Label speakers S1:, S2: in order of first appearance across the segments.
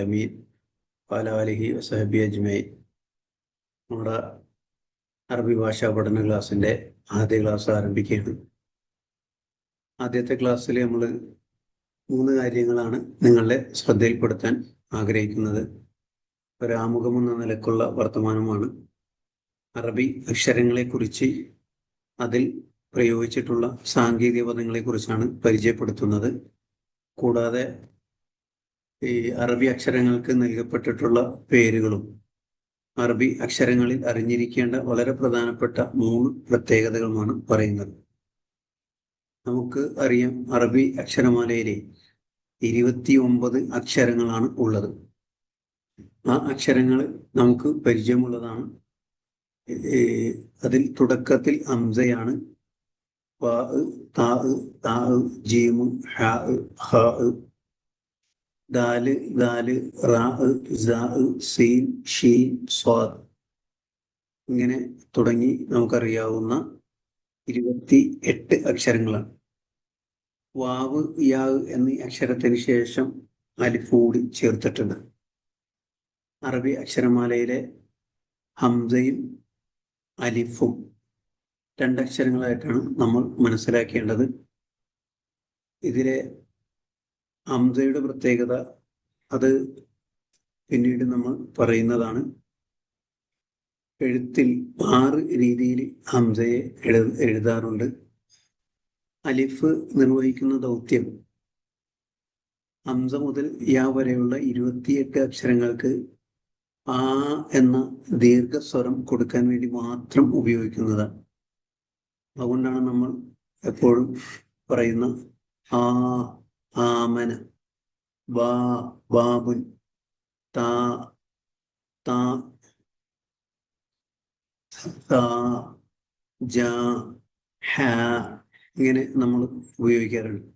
S1: അമീൻ. അജ്മൈ നമ്മുടെ അറബി ഭാഷാ പഠന ക്ലാസ്സിന്റെ ആദ്യ ക്ലാസ് ആരംഭിക്കുകയാണ്. ആദ്യത്തെ ക്ലാസ്സിൽ നമ്മൾ മൂന്ന് കാര്യങ്ങളാണ് നിങ്ങളുടെ ശ്രദ്ധയിൽപ്പെടുത്താൻ ആഗ്രഹിക്കുന്നത്. ഒരു ആമുഖം എന്ന നിലക്കുള്ള വർത്തമാനമാണ്. അറബി അക്ഷരങ്ങളെക്കുറിച്ച് അതിൽ പ്രയോഗിച്ചിട്ടുള്ള സാങ്കേതിക പദങ്ങളെക്കുറിച്ചാണ് പരിചയപ്പെടുത്തുന്നത്. കൂടാതെ ഈ അറബി അക്ഷരങ്ങൾക്ക് നൽകപ്പെട്ടിട്ടുള്ള പേരുകളും അറബി അക്ഷരങ്ങളിൽ അറിഞ്ഞിരിക്കേണ്ട വളരെ പ്രധാനപ്പെട്ട മൂന്ന് പ്രത്യേകതകളുമാണ് പറയുന്നത്. നമുക്ക് അറിയാം അറബി അക്ഷരമാലയിലെ ഇരുപത്തി ഒമ്പത് അക്ഷരങ്ങളാണ് ഉള്ളത്. ആ അക്ഷരങ്ങൾ നമുക്ക് പരിചയമുള്ളതാണ്. അതിൽ തുടക്കത്തിൽ അംസയാണ് ജീമ് ഹ ദാൽ ദാൽ റാ സീൻ ഷീൻ സ്വാദ്. ഇങ്ങനെ തുടങ്ങി നമുക്കറിയാവുന്ന ഇരുപത്തി എട്ട് അക്ഷരങ്ങളാണ്. വാവ് യാവ് എന്നീ അക്ഷരത്തിന് ശേഷം അലിഫ് കൂടി ചേർത്തിട്ടുണ്ട്. അറബി അക്ഷരമാലയിലെ ഹംസയും അലിഫും രണ്ടക്ഷരങ്ങളായിട്ടാണ് നമ്മൾ മനസ്സിലാക്കേണ്ടത്. ഇതിലെ ഹംസയുടെ പ്രത്യേകത അത് പിന്നീട് നമ്മൾ പറയുന്നതാണ്. എഴുത്തിൽ ആറ് രീതിയിൽ ഹംസയെ എഴു എഴുതാറുണ്ട്. അലിഫ് നിർവഹിക്കുന്ന ദൗത്യം ഹംസ മുതൽ യാ വരെയുള്ള ഇരുപത്തിയെട്ട് അക്ഷരങ്ങൾക്ക് ആ എന്ന ദീർഘസ്വരം കൊടുക്കാൻ വേണ്ടി മാത്രം ഉപയോഗിക്കുന്നതാണ്. അതുകൊണ്ടാണ് നമ്മൾ എപ്പോഴും പറയുന്ന ആ ആമന വാ ബാബുൻ താ താ താ ജ ഹ ഇങ്ങനെ നമ്മൾ ഉപയോഗിക്കാറുണ്ട്.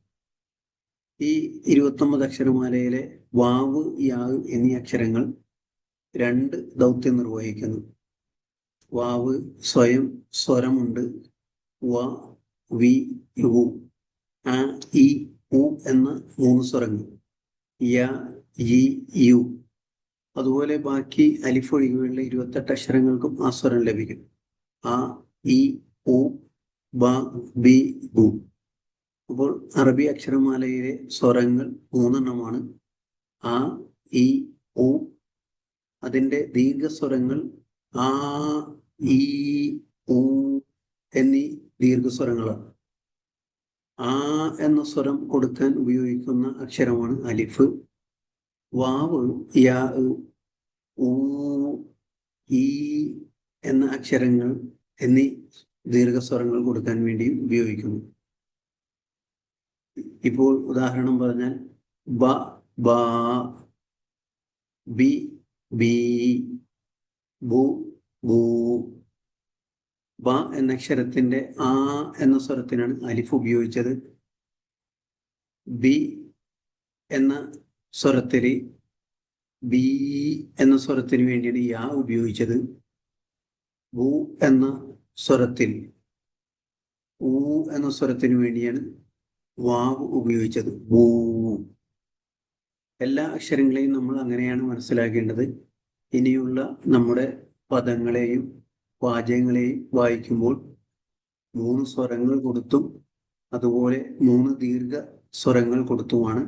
S1: ഈ ഇരുപത്തൊമ്പത് അക്ഷരമാലയിലെ വാവ് യാവ് എന്നീ അക്ഷരങ്ങൾ രണ്ട് ദൗത്യം നിർവഹിക്കുന്നു. വാവ് സ്വയം സ്വരമുണ്ട് വ വി യു ആ ഇ ഉ എന്ന മൂന്ന് സ്വരങ്ങൾ. യ ഇ യു. അതുപോലെ ബാക്കി അലിഫ് ഒഴികെയുള്ള ഇരുപത്തെട്ട് അക്ഷരങ്ങൾക്കും ആ സ്വരം ലഭിക്കും. ആ ഇ ഉ ബ ബി ബു അപ്പോൾ അറബി അക്ഷരമാലയിലെ സ്വരങ്ങൾ മൂന്നെണ്ണമാണ്. ആ ഇ ഉ. അതിന്റെ ദീർഘസ്വരങ്ങൾ ആ ഇ ഉ എന്നീ ദീർഘസ്വരങ്ങളാണ്. ആ എന്ന സ്വരം കൊടുക്കാൻ ഉപയോഗിക്കുന്ന അക്ഷരമാണ് അലിഫ്. വാവ് യാ ഈ എന്ന അക്ഷരങ്ങൾ എന്നീ ദീർഘസ്വരങ്ങൾ കൊടുക്കാൻ വേണ്ടി ഉപയോഗിക്കുന്നു. ഇപ്പോൾ ഉദാഹരണം പറഞ്ഞാൽ ബ ബാ ബി ബി ബു ബു ബ എന്ന അക്ഷരത്തിന്റെ ആ എന്ന സ്വരത്തിനാണ് അലിഫ് ഉപയോഗിച്ചത്. ബി എന്ന സ്വരത്തിൽ ബി എന്ന സ്വരത്തിന് വേണ്ടിയാണ് യാ ഉപയോഗിച്ചത്. ബു എന്ന സ്വരത്തിൽ ഊ എന്ന സ്വരത്തിന് വേണ്ടിയാണ് വാവ് ഉപയോഗിച്ചത്. ബൂ എല്ലാ അക്ഷരങ്ങളെയും നമ്മൾ അങ്ങനെയാണ് മനസ്സിലാക്കേണ്ടത്. ഇനിയുള്ള നമ്മുടെ പദങ്ങളെയും വാചകങ്ങളെയും വായിക്കുമ്പോൾ മൂന്ന് സ്വരങ്ങൾ കൊടുത്തും അതുപോലെ മൂന്ന് ദീർഘ സ്വരങ്ങൾ കൊടുത്തുമാണ്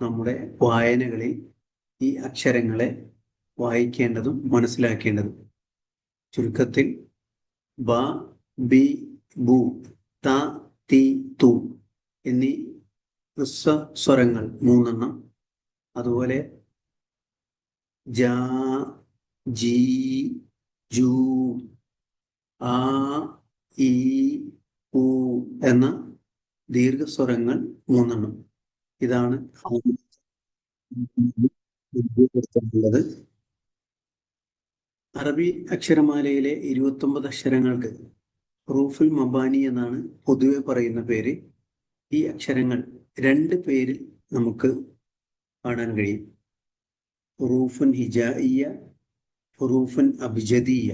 S1: നമ്മുടെ വായനകളിൽ ഈ അക്ഷരങ്ങളെ വായിക്കേണ്ടതും മനസ്സിലാക്കേണ്ടതും. ചുരുക്കത്തിൽ ബ ബി ബു ത തി തു എന്നീ ഹ്രസ്വ സ്വരങ്ങൾ മൂന്നെണ്ണം. അതുപോലെ ജ ജീ ജു ആ ഈ ഉ എന്ന ദീർഘസ്വരങ്ങൾ മൂന്നെണ്ണം. ഇതാണ് അറബി അക്ഷരമാലയിലെ ഇരുപത്തൊമ്പത് അക്ഷരങ്ങൾക്ക് റൂഫുൽ മബാനി എന്നാണ് പൊതുവെ പറയുന്ന പേര്. ഈ അക്ഷരങ്ങൾ രണ്ട് പേരിൽ നമുക്ക് കാണാൻ കഴിയും. റൂഫുൻ ഹിജായിയ റൂഫുൻ അബ്ജദീയ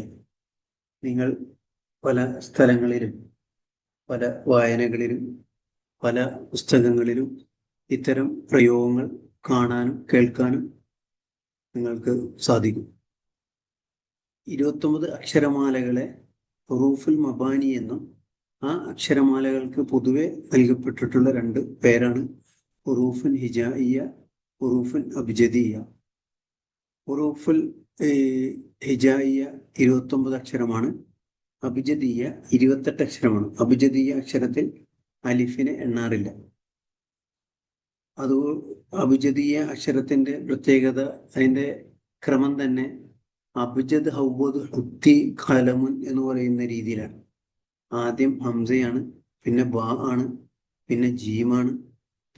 S1: നിങ്ങൾ പല സ്ഥലങ്ങളിലും പല വായനകളിലും പല പുസ്തകങ്ങളിലും ഇത്തരം പ്രയോഗങ്ങൾ കാണാനും കേൾക്കാനും നിങ്ങൾക്ക് സാധിക്കും. ഇരുപത്തൊമ്പത് അക്ഷരമാലകളെ ഹുറൂഫുൽ മബാനി എന്നും ആ അക്ഷരമാലകൾക്ക് പൊതുവെ നൽകപ്പെട്ടിട്ടുള്ള രണ്ട് പേരാണ് ഉറൂഫുൻ ഹിജായിയ ഉറൂഫുൻ അബ്ജദിയ. ഉറൂഫുൽ ഹിജായിയ ഇരുപത്തൊമ്പത് അക്ഷരമാണ്. അഭിജദീയ ഇരുപത്തെട്ട് അക്ഷരമാണ്. അഭിജതീയ അക്ഷരത്തിൽ അലിഫിനെ എണ്ണാറില്ല. അത് അഭിജതീയ അക്ഷരത്തിന്റെ പ്രത്യേകത അതിന്റെ ക്രമം തന്നെ അഭിജത് ഹൗബോദ് ഹുത്തി കലമുൻ എന്ന് പറയുന്ന രീതിയിലാണ്. ആദ്യം ഹംസയാണ് പിന്നെ ബാ ആണ് പിന്നെ ജീമാണ്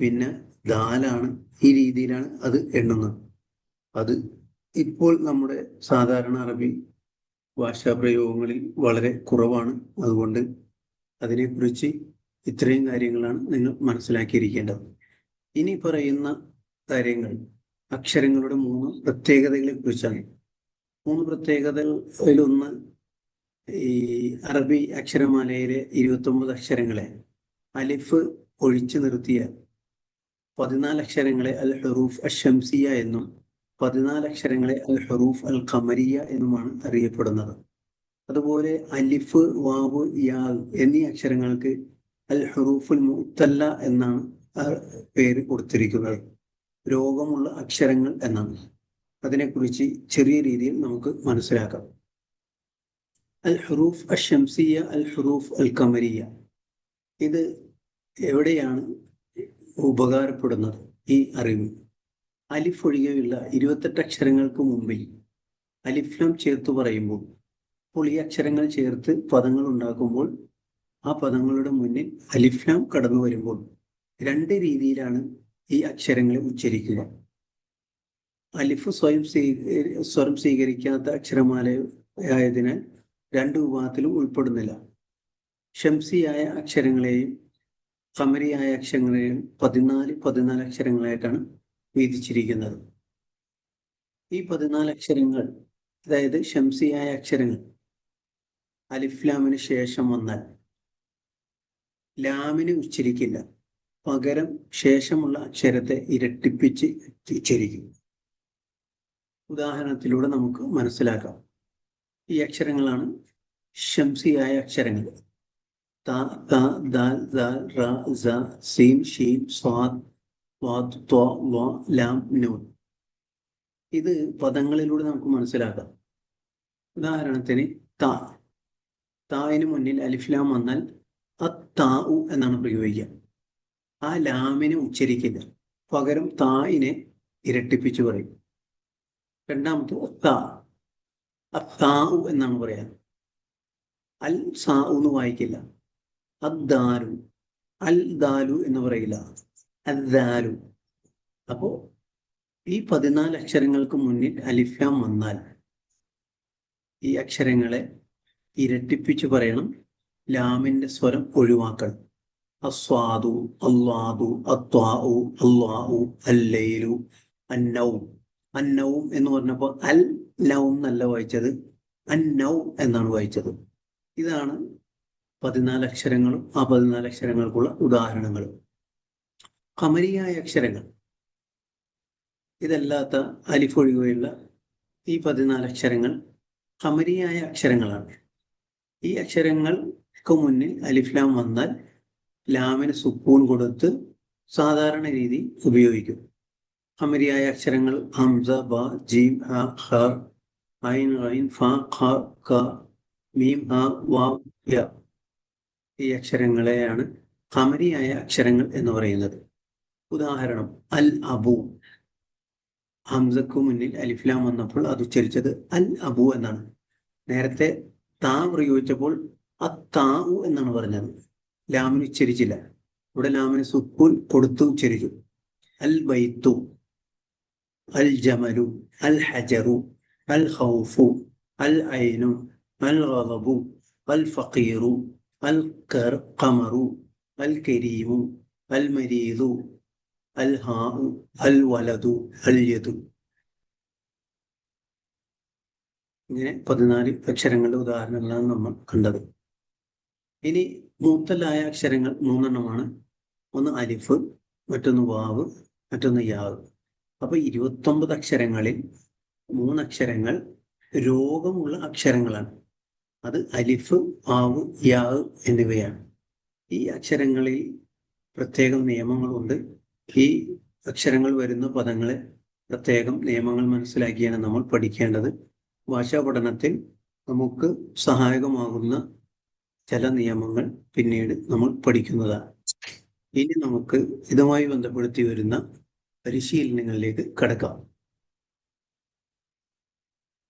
S1: പിന്നെ ദാലാണ് ഈ രീതിയിലാണ് അത് എണ്ണുന്നത്. അത് ഇപ്പോൾ നമ്മുടെ സാധാരണ അറബി ഭാഷാ പ്രയോഗങ്ങളിൽ വളരെ കുറവാണ്. അതുകൊണ്ട് അതിനെക്കുറിച്ച് ഇത്രയും കാര്യങ്ങളാണ് നിങ്ങൾ മനസ്സിലാക്കിയിരിക്കേണ്ടത്. ഇനി പറയുന്ന കാര്യങ്ങൾ. അക്ഷരങ്ങളുടെ മൂന്ന് പ്രത്യേകതകളെ കുറിച്ചാണ് മൂന്ന് പ്രത്യേകതകളിലൊന്ന് ഈ അറബി അക്ഷരമാലയിലെ ഇരുപത്തൊമ്പത് അക്ഷരങ്ങളെ അലിഫ് ഒഴിച്ചു നിർത്തിയ പതിനാല് അക്ഷരങ്ങളെ അൽ ഹറൂഫ് അഷംസിയ എന്നും പതിനാല് അക്ഷരങ്ങളെ അൽ ഹറൂഫ് അൽ ഖമരിയ എന്നുമാണ് അറിയപ്പെടുന്നത്. അതുപോലെ അലിഫ് വാവ് യാ എന്നീ അക്ഷരങ്ങൾക്ക് അൽ ഹറൂഫുൽ മുത്തല്ല എന്നാണ് പേര് കൊടുത്തിരിക്കുന്നത്. രോഗമുള്ള അക്ഷരങ്ങൾ എന്നാണ്. അതിനെക്കുറിച്ച് ചെറിയ രീതിയിൽ നമുക്ക് മനസ്സിലാക്കാം. അൽ ഹറൂഫ് അഷംസിയ അൽ ഹറൂഫ് അൽ ഖമരിയ. ഇത് എവിടെയാണ് ഉപകാരപ്പെടുന്നത് ഈ അറിവ്? അലിഫ് ഒഴികെയുള്ള ഇരുപത്തെട്ട് അക്ഷരങ്ങൾക്ക് മുമ്പിൽ അലിഫ്ലം ചേർത്ത് പറയുമ്പോൾ അപ്പോൾ ഈ അക്ഷരങ്ങൾ ചേർത്ത് പദങ്ങൾ ഉണ്ടാക്കുമ്പോൾ ആ പദങ്ങളുടെ മുന്നിൽ അലിഫ്ലാം കടന്നു വരുമ്പോൾ രണ്ട് രീതിയിലാണ് ഈ അക്ഷരങ്ങളെ ഉച്ചരിക്കുക. അലിഫ് സ്വയം സ്വീകരി സ്വരം സ്വീകരിക്കാത്ത അക്ഷരമാല ആയതിനാൽ രണ്ട് വിഭാഗത്തിലും ഉൾപ്പെടുന്നില്ല. ഷംസിയായ അക്ഷരങ്ങളെയും കമരിയായ അക്ഷരങ്ങളെയും പതിനാല് പതിനാല് അക്ഷരങ്ങളായിട്ടാണ് വീതിച്ചിരിക്കുന്നത്. ഈ പതിനാല് അക്ഷരങ്ങൾ അതായത് ഷംസിയായ അക്ഷരങ്ങൾ അലിഫ്ലാമിന് ശേഷം വന്നാൽ ലാമിനെ ഉച്ചരിക്കില്ല. പകരം ശേഷമുള്ള അക്ഷരത്തെ ഇരട്ടിപ്പിച്ച് ഉച്ചരിക്കും. ഉദാഹരണത്തിലൂടെ നമുക്ക് മനസ്സിലാക്കാം. ഈ അക്ഷരങ്ങളാണ് ഷംസിയായ അക്ഷരങ്ങൾ. ദാൽ ദാൽ റ സ ഷീം സ്വാദ് ലാം ഇത് പദങ്ങളിലൂടെ നമുക്ക് മനസ്സിലാക്കാം. ഉദാഹരണത്തിന് താ. താവിന് മുന്നിൽ അലിഫ്ലാം വന്നാൽ അത്താഉ എന്നാണ് പ്രയോഗിക്കുക. ആ ലാമിനെ ഉച്ചരിക്കില്ല പകരം തായിനെ ഇരട്ടിപ്പിച്ചു പറയും. രണ്ടാമത്തെ ത. അത്താഉ എന്നാണ് പറയാൻ അൽ സാഉ എന്ന് വായിക്കില്ല. അദ്ദാരു അൽ ദാലു എന്ന് പറയില്ല. അദ്ദാലു അപ്പോ ഈ പതിനാല് അക്ഷരങ്ങൾക്ക് മുന്നിൽ അലിഫ്യാം വന്നാൽ ഈ അക്ഷരങ്ങളെ ഇരട്ടിപ്പിച്ചു പറയണം. ലാമിന്റെ സ്വരം ഒഴിവാക്കണം. അസ്വാദു അല്ലാദു അത്വാഉ അല്ലാഉ അല്ലേലു അന്നവും അന്നവും എന്ന് പറഞ്ഞപ്പോൾ അൽ ലവും എന്നല്ല വായിച്ചത്. അന്നൗ എന്നാണ് വായിച്ചത്. ഇതാണ് പതിനാല് അക്ഷരങ്ങളും ആ പതിനാല് അക്ഷരങ്ങൾക്കുള്ള ഉദാഹരണങ്ങളും കമരിയായ അക്ഷരങ്ങൾ. ഇതല്ലാത്ത അലിഫ് ഒഴികെയുള്ള ഈ പതിനാല് അക്ഷരങ്ങൾ കമരിയായ അക്ഷരങ്ങളാണ്. ഈ അക്ഷരങ്ങൾക്ക് മുന്നിൽ അലിഫ്ലാം വന്നാൽ ലാമിന് സുക്കൂൺ കൊടുത്ത് സാധാരണ രീതി ഉപയോഗിക്കും. കമരിയായ അക്ഷരങ്ങൾ ഹംസ ബ ജീം ഹ ഹ ഐൻ ഐൻ ഫ ഖ ക മീം ഹ വ യ. ഈ അക്ഷരങ്ങളെയാണ് കമരിയായ അക്ഷരങ്ങൾ എന്ന് പറയുന്നത്. ഉദാഹരണം അൽ അബു. ഹംസക്കു മുന്നിൽ അലിഫ്ലാം വന്നപ്പോൾ അത് ഉച്ചരിച്ചത് അൽ അബു എന്നാണ്. നേരത്തെ താ പ്രയോഗിച്ചപ്പോൾ അ താവു എന്നാണ് പറഞ്ഞത്. ലാമിന് ഉച്ചരിച്ചില്ല. ഇവിടെ ലാമിന് സുക്കൂൻ കൊടുത്തു ഉച്ചരിച്ചു. അൽ ബൈത്തു അൽ ജമലു അൽ ഹജറു അൽ ഹൗഫു അൽ ഐനു അൽ ഗളബു അൽ ഫഖീറു അൽ കമറു അൽ കരീമു അൽ മരീദു ഇങ്ങനെ പതിനാല് അക്ഷരങ്ങളുടെ ഉദാഹരണങ്ങളാണ് നമ്മൾ കണ്ടത്. ഇനി മൂത്തലായ അക്ഷരങ്ങൾ മൂന്നെണ്ണമാണ്. ഒന്ന് അലിഫ് മറ്റൊന്ന് വാവ് മറ്റൊന്ന് യാവ്. അപ്പൊ ഇരുപത്തൊമ്പത് അക്ഷരങ്ങളിൽ മൂന്നക്ഷരങ്ങൾ രോഗമുള്ള അക്ഷരങ്ങളാണ്. അത് അലിഫ് വാവ് യാവ് എന്നിവയാണ്. ഈ അക്ഷരങ്ങളിൽ പ്രത്യേകം നിയമങ്ങളുണ്ട്. ഈ അക്ഷരങ്ങൾ വരുന്ന പദങ്ങളെ പ്രത്യേകം നിയമങ്ങൾ മനസ്സിലാക്കിയാണ് നമ്മൾ പഠിക്കേണ്ടത്. ഭാഷാ പഠനത്തിൽ നമുക്ക് സഹായകമാകുന്ന ചില നിയമങ്ങൾ പിന്നീട് നമ്മൾ പഠിക്കുന്നതാണ്. ഇനി നമുക്ക് ഇതുമായി ബന്ധപ്പെടുത്തി വരുന്ന പരിശീലനങ്ങളിലേക്ക് കടക്കാം.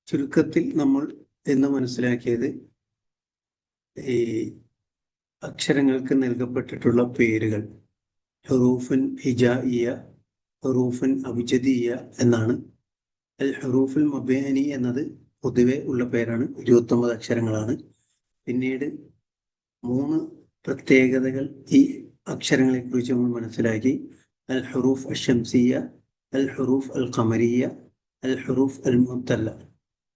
S1: ചുരുക്കത്തിൽ നമ്മൾ എന്ന് മനസ്സിലാക്കിയത് ഈ അക്ഷരങ്ങൾക്ക് നൽകപ്പെട്ടിട്ടുള്ള പേരുകൾ ഹറൂഫൻ ഹിജായിയ ഹറൂഫൻ അബുജദിയ എന്നാണ്. അൽ ഹറൂഫുൽ മബേനി എന്നത് പൊതുവെ ഉള്ള പേരാണ് ഇരുപത്തൊമ്പത് അക്ഷരങ്ങളാണ്. പിന്നീട് മൂന്ന് പ്രത്യേകതകൾ ഈ അക്ഷരങ്ങളെ കുറിച്ച് നമ്മൾ മനസ്സിലാക്കി. അൽ ഹറൂഫ് അഷംസിയ അൽ ഹറൂഫ് അൽ ഖമരിയ അൽ ഹറൂഫ് അൽ മുത്തല്ല.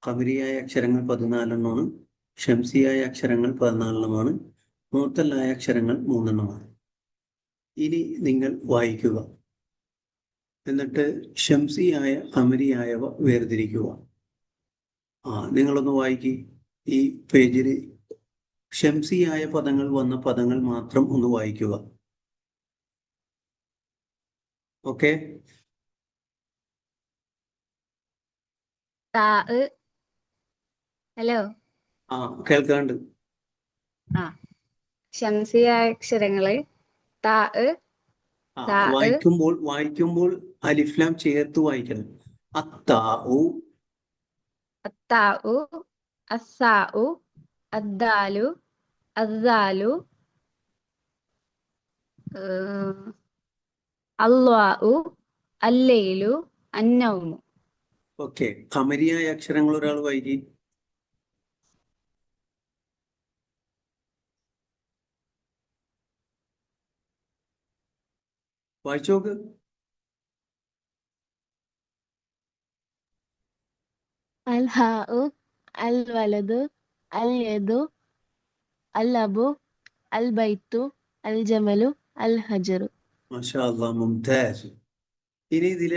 S1: ഖമരിയായ അക്ഷരങ്ങൾ പതിനാലെണ്ണമാണ് ഷംസിയായ അക്ഷരങ്ങൾ പതിനാലെണ്ണമാണ് മുത്തല്ലായ അക്ഷരങ്ങൾ മൂന്നെണ്ണമാണ്. ഇനി നിങ്ങൾ വായിക്കുക. എന്നിട്ട് ഷംസിയായ അമരിയായവ വേർതിരിക്കുക. ആ നിങ്ങളൊന്ന് വായിക്കി. ഈ പേജിൽ ഷംസിയായ പദങ്ങൾ വന്ന പദങ്ങൾ മാത്രം ഒന്ന് വായിക്കുക. ഓക്കെ?
S2: ഹലോ?
S1: ആ കേൾക്കാണ്ട്.
S2: ആ ശംസിയായ അക്ഷരങ്ങൾ താ
S1: വായിക്കുമ്പോൾ വായിക്കുമ്പോൾ അലിഫ്ലാം ചേർത്ത് വായിക്കണം. അത്താ
S2: അത്താഉ അസ്സാഉ അദ്ദാലു അദ്ദാലു അന്നൗമു
S1: ഓക്കെ. കമരിയായ അക്ഷരങ്ങൾ ഒരാൾ വായിക്കി. വായിച്ചു അൽ
S3: ഹാഉ അൽ വലതു അൽ യദു അൽ അബു അൽ ബൈത്തു അൽ ജമലു അൽ ഹജറു.
S1: മാഷാ അല്ലാ മുംതാസ്. ഇനി ഇതിൽ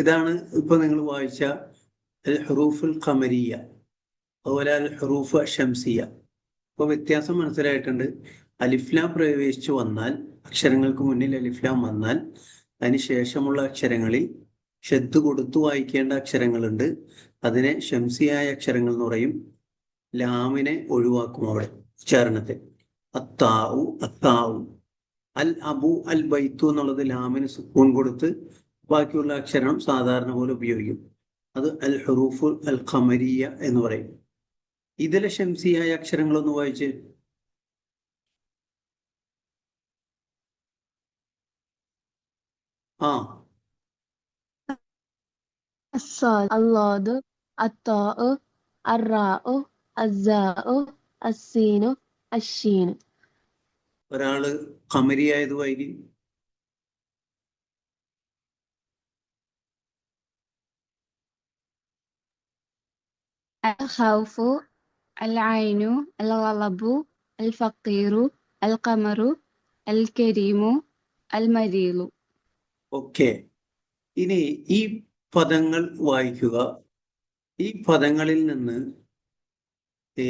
S1: ഇതാണ് ഇപ്പൊ നിങ്ങൾ വായിച്ച അൽ ഹറൂഫുൽ ഖമരിയ. അതുപോലെ അൽ ഹറൂഫ് ഷംസിയ. അപ്പോൾ വ്യത്യാസം മനസ്സിലായിട്ടുണ്ട്. അലിഫ്ലാം പ്രവേശിച്ചു വന്നാൽ അക്ഷരങ്ങൾക്ക് മുന്നിൽ അലിഫ്ലാം വന്നാൽ അതിന് ശേഷമുള്ള അക്ഷരങ്ങളിൽ ഷെദ് കൊടുത്തു വായിക്കേണ്ട അക്ഷരങ്ങളുണ്ട്. അതിനെ ഷംസിയായ അക്ഷരങ്ങൾ എന്ന് പറയും. ലാമിനെ ഒഴിവാക്കും അവിടെ ഉച്ചാരണത്തിൽ. അത്താവു അത്താവു അൽ അബു അൽ ബൈത്തു എന്നുള്ളത് ലാമിന് സുക്കൂൺ കൊടുത്ത് ബാക്കിയുള്ള അക്ഷരം സാധാരണ പോലെ ഉപയോഗിക്കും. അത് അൽ ഹറൂഫുൽ അൽ ഖമരിയ എന്ന് പറയും. ഇതിലെ ഷംസിയായ അക്ഷരങ്ങളൊന്ന് വായിച്ച് ആ
S3: الصاد اللاد الطاء الراء الزاء السين الشين
S1: ഒരാള് ഖമരിയായത് വായിക്കും
S2: الخوف العين الغضب الفقير القمر الكريم المريض
S1: ഓക്കെ. ഇനി ഈ പദങ്ങൾ വായിക്കുക. ഈ പദങ്ങളിൽ നിന്ന് ഈ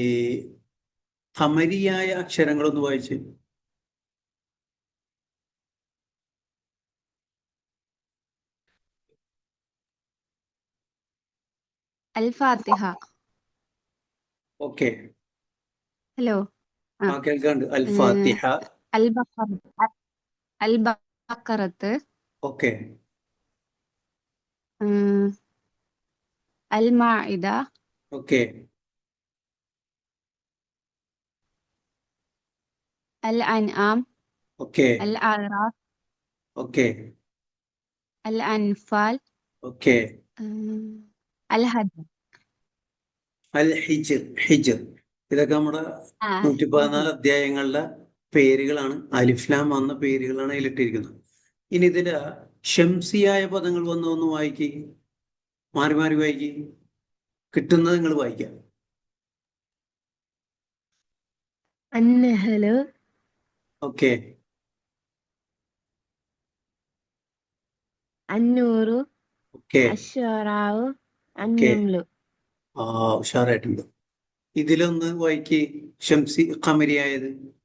S1: തമരിയായ അക്ഷരങ്ങളൊന്ന് വായിച്ച്.
S2: അൽഫാത്തിഹ.
S1: ഓക്കെ.
S2: ഹലോ.
S1: കേൾക്കാണ്ട്. അൽഫാത്തിഹ.
S2: അൽ ബഖറത്ത്
S1: ഓക്കെ.
S2: അൽ മാഇദ
S1: ഓക്കെ.
S2: അൽ അൻആം.
S1: ഓക്കെ.
S2: അൽ അറാഫ്
S1: ഓക്കെ.
S2: അൽ അൻഫാൽ.
S1: ഓക്കെ.
S2: അൽ ഹജ്.
S1: അൽ ഹിജ് ഹിജ്. ഇതൊക്കെ നമ്മുടെ നൂറ്റി പതിനാല് അധ്യായങ്ങളിലെ പേരുകളാണ്. അലിഫ്ലാം വന്ന പേരുകളാണ് അതിലിട്ടിരിക്കുന്നത്. ഇനി ഇതിന് ഷംസിയായ പദങ്ങൾ വന്ന് ഒന്ന് വായിക്കുക മാറി മാറി വായിക്കി. കിട്ടുന്നത് നിങ്ങൾ വായിക്കാം. ഓക്കെ.
S3: അന്നൂറു അന്നംലു.
S1: ആ ഉഷാറായിട്ടുണ്ട്. ഇതിലൊന്ന് വായിക്കി. ഷംസി
S2: കമരിയായത്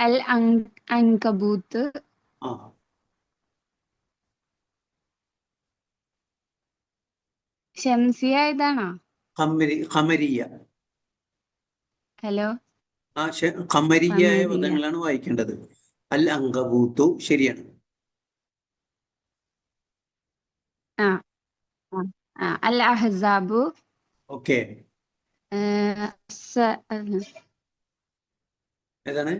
S2: അൽ അങ്- അങ്കബൂത്ത് ഷംസിയ ഇതാണോ
S1: ഖമരിയ
S2: ഹലോ?
S1: ആ ഖമരിയായ പദങ്ങളാണ് വായിക്കേണ്ടത്. അൽ അങ്കബൂത്തു ശരിയാണ്.
S2: അൽ അഹ്സാബു.
S1: ഓക്കെ. ഏതാണ്?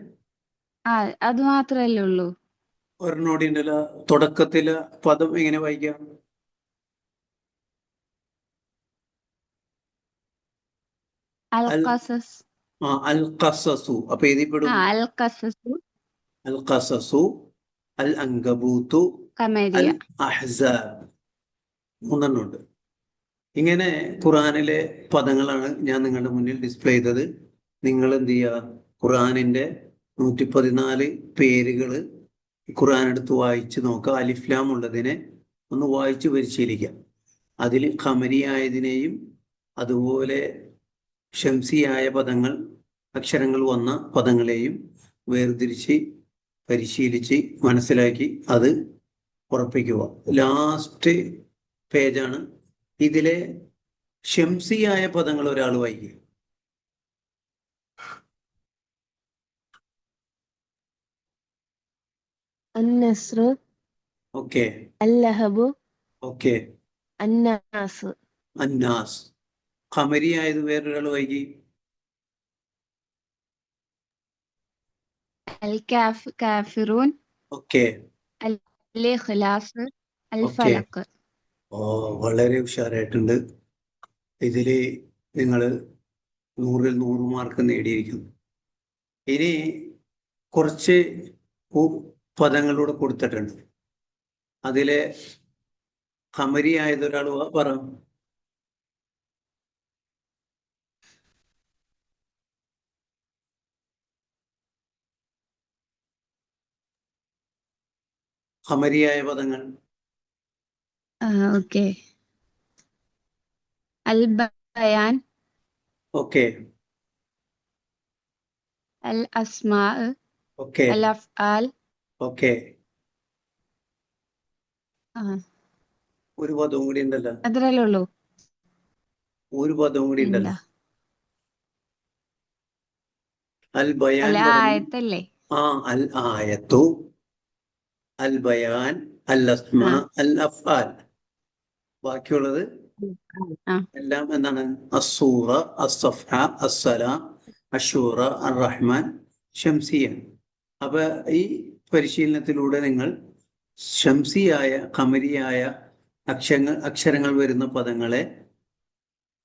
S2: ആ അത് മാത്രല്ലേ ഉള്ളൂ.
S1: ഒരെണ്ണോടി ഉണ്ടല്ലോ തുടക്കത്തിൽ പദം എങ്ങനെ വായിക്കാം?
S2: അൽ ഖസസ്
S1: ആ അൽ ഖസസു അപ്പൊ ഏതിപ്പെടും
S2: ആ അൽ ഖസസു
S1: അൽ ഖസസു അൽ അങ്കബൂത്തു
S2: കമരിയ.
S1: അൽ അഹ്സാബ് മൂന്നെണ്ണം ഉണ്ട്. ഇങ്ങനെ ഖുറാനിലെ പദങ്ങളാണ് ഞാൻ നിങ്ങളുടെ മുന്നിൽ ഡിസ്പ്ലേ ചെയ്തത്. നിങ്ങൾ എന്ത് ചെയ്യുക ഖുറാനിന്റെ നൂറ്റി പതിനാല് പേരുകൾ ഖുറാൻ എടുത്ത് വായിച്ച് നോക്കുക അലിഫ്ലാം ഉള്ളതിനെ ഒന്ന് വായിച്ച് പരിശീലിക്കാം. അതിൽ ഖമരിയായതിനെയും അതുപോലെ ഷംസിയായ പദങ്ങൾ അക്ഷരങ്ങൾ വന്ന പദങ്ങളെയും വേർതിരിച്ച് പരിശീലിച്ച് മനസ്സിലാക്കി അത് ഉറപ്പിക്കുക. ലാസ്റ്റ് പേജാണ്. ഇതിലെ ഷംസിയായ പദങ്ങൾ ഒരാൾ വായിക്കുക.
S3: അന്നസ്രു
S1: ഓക്കെ.
S3: അല്ലഹബു
S1: ഓക്കെ.
S3: അന്നാസ്.
S1: അന്നാസ്. ഖമരിയായത് വേറൊരാൾ വൈകി.
S2: അൽ കാഫ് കാഫിറൂൻ.
S1: ഓക്കെ.
S2: അൽ ഇഖ്ലാസ് അൽ ഫലഖ്
S1: ഓ വളരെ ഉഷാറായിട്ടുണ്ട്. ഇതിൽ നിങ്ങൾ നൂറിൽ നൂറ് മാർക്ക് നേടിയിരിക്കുന്നു. ഇനി കുറച്ച് പദങ്ങളൂടെ കൊടുത്തിട്ടുണ്ട്. അതിലെ ഖമരി ആയതൊരാൾ പറ. ഖമരിയായ പദങ്ങൾ.
S2: ഓക്കെ. അൽ ബയാൻ.
S1: ഓക്കെ.
S2: അൽ അസ്മാ.
S1: ഓക്കെ.
S2: അൽ അഫ്ആൽ.
S1: ഓക്കെ. ഒരു പദവും കൂടി ഉണ്ടല്ലോ.
S2: അത്രല്ലേ ഉള്ളൂ?
S1: ഒരു പദവും കൂടി ഉണ്ടല്ലോ. അൽ ബയാൻ
S2: ആയത്തല്ലേ?
S1: ആ അൽ ആയത്തു. അൽ ബയാൻ അൽ അസ്മ അൽ അഫാൽ ബാക്കിയുള്ളത്? എല്ലാം എന്താണ്? അസൂറ അസഫ അസ്സലാം അഷൂറ അർ റഹ്മാൻ ഷംസിയ അപ്പൊ ഈ പരിശീലനത്തിലൂടെ നിങ്ങൾ ശംസിയായ ഖമരിയായ അക്ഷങ്ങൾ അക്ഷരങ്ങൾ വരുന്ന പദങ്ങളെ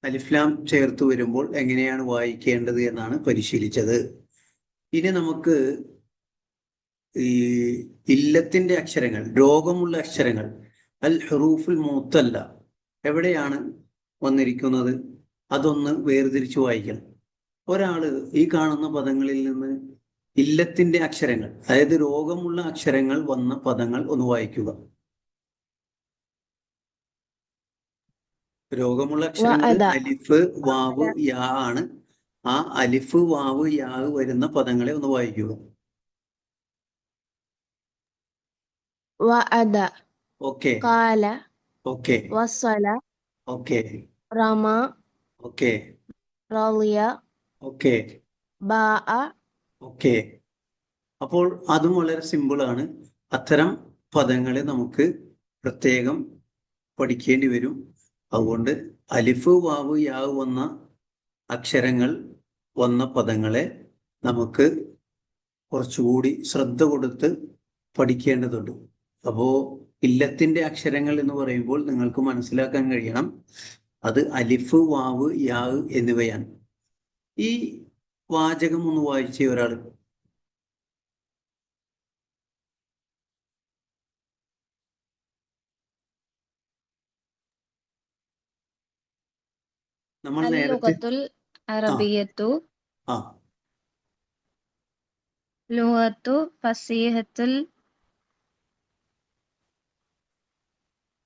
S1: അലിഫ്ലാം ചേർത്ത് വരുമ്പോൾ എങ്ങനെയാണ് വായിക്കേണ്ടത് എന്നാണ് പരിശീലിച്ചത്. ഇനി നമുക്ക് ഈ ഇല്ലത്തിന്റെ അക്ഷരങ്ങൾ രോഗമുള്ള അക്ഷരങ്ങൾ അൽ ഹുറൂഫുൽ മൂത്തല്ല എവിടെയാണ് വന്നിരിക്കുന്നത്? അതൊന്ന് വേർതിരിച്ച് വായിക്കണം. ഒരാൾ ഈ കാണുന്ന പദങ്ങളിൽ നിന്ന് ഇല്ലത്തിന്റെ അക്ഷരങ്ങൾ അതായത് രോഗമുള്ള അക്ഷരങ്ങൾ വന്ന പദങ്ങൾ ഒന്ന് വായിക്കുക. രോഗമുള്ള അക്ഷരങ്ങൾ. അലിഫ് വാവ് യാ ആണ്. ആ അലിഫ് വാവ് യാ വരുന്ന പദങ്ങളെ ഒന്ന് വായിക്കുക. ഓക്കെ.
S3: റമ.
S1: ഓക്കെ.
S3: റളിയ.
S1: ഓക്കെ.
S3: ബാഅ.
S1: ഓക്കെ. അപ്പോൾ അതും വളരെ സിമ്പിൾ ആണ്. അത്തരം പദങ്ങളെ നമുക്ക് പ്രത്യേകം പഠിക്കേണ്ടി വരും. അതുകൊണ്ട് അലിഫ് വാവ് യാവ് വന്ന അക്ഷരങ്ങൾ വന്ന പദങ്ങളെ നമുക്ക് കുറച്ചുകൂടി ശ്രദ്ധ കൊടുത്ത് പഠിക്കേണ്ടതുണ്ട്. അപ്പോ ഇല്ലത്തിന്റെ അക്ഷരങ്ങൾ എന്ന് പറയുമ്പോൾ നിങ്ങൾക്ക് മനസ്സിലാക്കാൻ കഴിയണം. അത് അലിഫ് വാവ് യാവ് എന്നിവയാണ്. ഈ വാചകം ഒന്ന് വായിച്ച ഒരാൾ നമ്മൾ നേരത്തെ
S2: അറബിയത്തു ഫസീഹത്തുൽ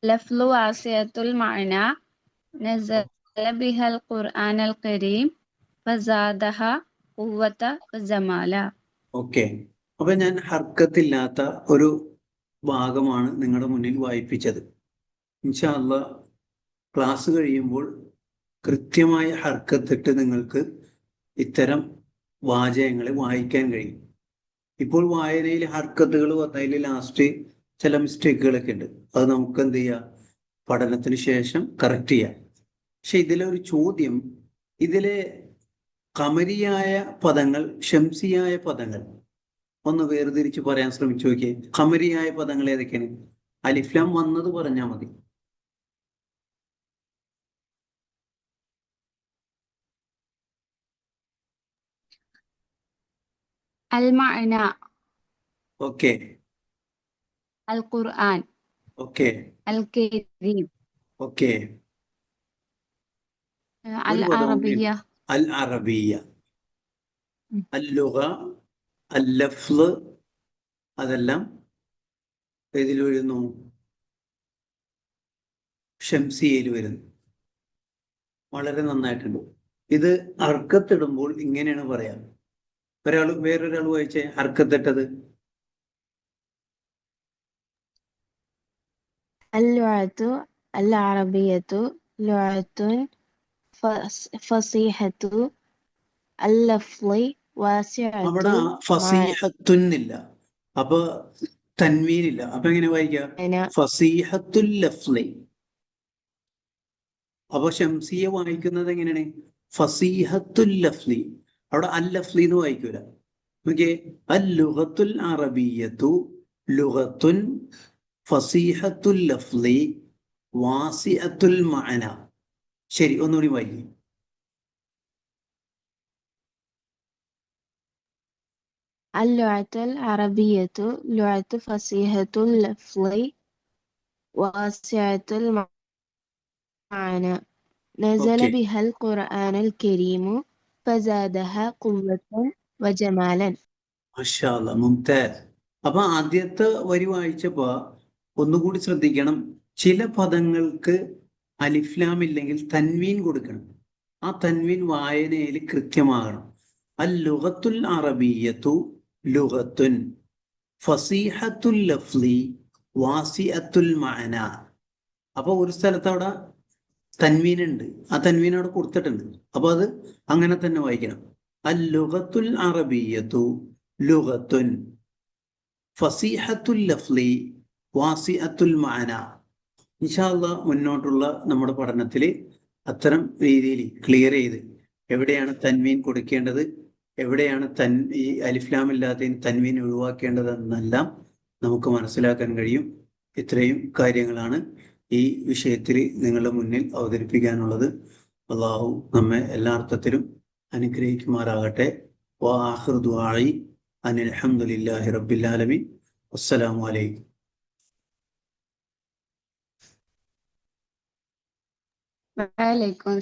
S2: ലഫ്ലു ആസിയത്തുൽ ബിഹൽ ഖുർആനൽ കരീം ജമാല.
S1: ഓക്കെ. അപ്പൊ ഞാൻ ഹർക്കത്തില്ലാത്ത ഒരു ഭാഗമാണ് നിങ്ങളുടെ മുന്നിൽ വായിപ്പിച്ചത്. ഇൻഷാല്ല ക്ലാസ് കഴിയുമ്പോൾ കൃത്യമായ ഹർക്കത്തിട്ട് നിങ്ങൾക്ക് ഇത്തരം വാചകങ്ങളെ വായിക്കാൻ കഴിയും. ഇപ്പോൾ വായനയിൽ ഹർക്കത്തുകൾ വന്നതിൽ ലാസ്റ്റ് ചില മിസ്റ്റേക്കുകളൊക്കെ ഉണ്ട്. അത് നമുക്ക് എന്ത് ചെയ്യാം? പഠനത്തിന് ശേഷം കറക്റ്റ് ചെയ്യാം. പക്ഷെ ഇതിലൊരു ചോദ്യം ഇതിലെ കമരിയായ പദങ്ങൾ ഷംസിയായ പദങ്ങൾ ഒന്ന് വേർതിരിച്ച് പറയാൻ ശ്രമിച്ചു നോക്കിയേ കമരിയായ പദങ്ങൾ ഏതൊക്കെയാണ് അലിഫ്ലാം വന്നത് പറഞ്ഞാൽ മതി
S2: المعنى
S1: ഓക്കെ
S2: القرآن
S1: ഓക്കെ
S2: الكريم
S1: ഓക്കെ
S2: العربية
S1: അൽ അറബിയ അല്ലുക അല്ലഫ്ല് അതെല്ലാം ഇതിൽ വരുന്നു ഷംസിയയിൽ വരുന്നു. വളരെ നന്നായിട്ടുണ്ട്. ഇത് അർക്കത്തിടുമ്പോൾ ഇങ്ങനെയാണ് പറയാം. ഒരാൾ വേറൊരാൾ വായിച്ചേ അർക്കത്തിട്ടത്.
S3: അറബിയത്തു ഫസീഹത്തു അൽ ലഫ്ളി
S1: അവിടെ ഫസീഹത്തുന്നില്ല അപ്പൊ തൻവീനില്ല അപ്പൊ എങ്ങനെ വായിക്കാം ഫസീഹത്തുൽ ലഫ്ളി അപ്പൊ ഷംസിയെ വായിക്കുന്നത് എങ്ങനെയാണ് ഫസീഹത്തുൽ ലഫ്ലി അവിടെ അൽ ലഫ്ലി എന്ന് വായിക്കൂല നോക്കിയേ അൽ ലുഹത്തുൽ അറബിയത്തു ലുഹത്തുൻ ഫസീഹത്തുൽ ലഫ്ലി വാസിഅത്തുൽ മഅന ശരി ഒന്നുകൂടി വായിക്കും
S3: اللغة العربية لغة فصيحة اللفظ واسعة المعنى نزل
S1: أوكي.
S3: بها القرآن الكريم فزادها قوة وجمالا
S1: മാഷാല്ല മുംതാസ് അപ്പൊ ആദ്യത്തെ വരി വായിച്ചപ്പോ ഒന്നുകൂടി ശ്രദ്ധിക്കണം ചില പദങ്ങൾക്ക് അലിഫ്ലാം ഇല്ലെങ്കിൽ തൻവീൻ കൊടുക്കണം. ആ തൻവീൻ വായനയിൽ കൃത്യമാകണം. അൽ ലുഹത്തുൽ അറബിയത്തു ലുഹത്തുൻ ഫസീഹത്തുൽ ലഫ്ലി വാസിഅത്തുൽ മഅന. അപ്പൊ ഒരു സ്ഥലത്ത് അവിടെ തൻവീൻ ഉണ്ട് ആ തൻവീൻ അവിടെ കൊടുത്തിട്ടുണ്ട്. അപ്പൊ അത് അങ്ങനെ തന്നെ വായിക്കണം. അൽ ലുഹത്തുൽ അറബിയത്തു ലുഹത്തുൻ ഫസീഹത്തുൽ ലഫ്ലി വാസിഅത്തുൽ മഅന. ഇൻഷാല്ല മുന്നോട്ടുള്ള നമ്മുടെ പഠനത്തിൽ അത്തരം രീതിയിൽ ക്ലിയർ ചെയ്ത് എവിടെയാണ് തൻവീൻ കൊടുക്കേണ്ടത് എവിടെയാണ് തൻ ഈ അലിഫ്ലാം ഇല്ലാത്തതിന് തൻവീൻ ഒഴിവാക്കേണ്ടതെന്നെല്ലാം നമുക്ക് മനസ്സിലാക്കാൻ കഴിയും. ഇത്രയും കാര്യങ്ങളാണ് ഈ വിഷയത്തിൽ നിങ്ങളുടെ മുന്നിൽ അവതരിപ്പിക്കാനുള്ളത്. അള്ളാഹു നമ്മെ എല്ലാ അർത്ഥത്തിലും അനുഗ്രഹിക്കുമാറാകട്ടെ. വാഹൃദ് ദുആഇ അനിൽ അൽഹംദുലില്ലാഹി റബ്ബിൽ ആലമീൻ. Vale,
S2: con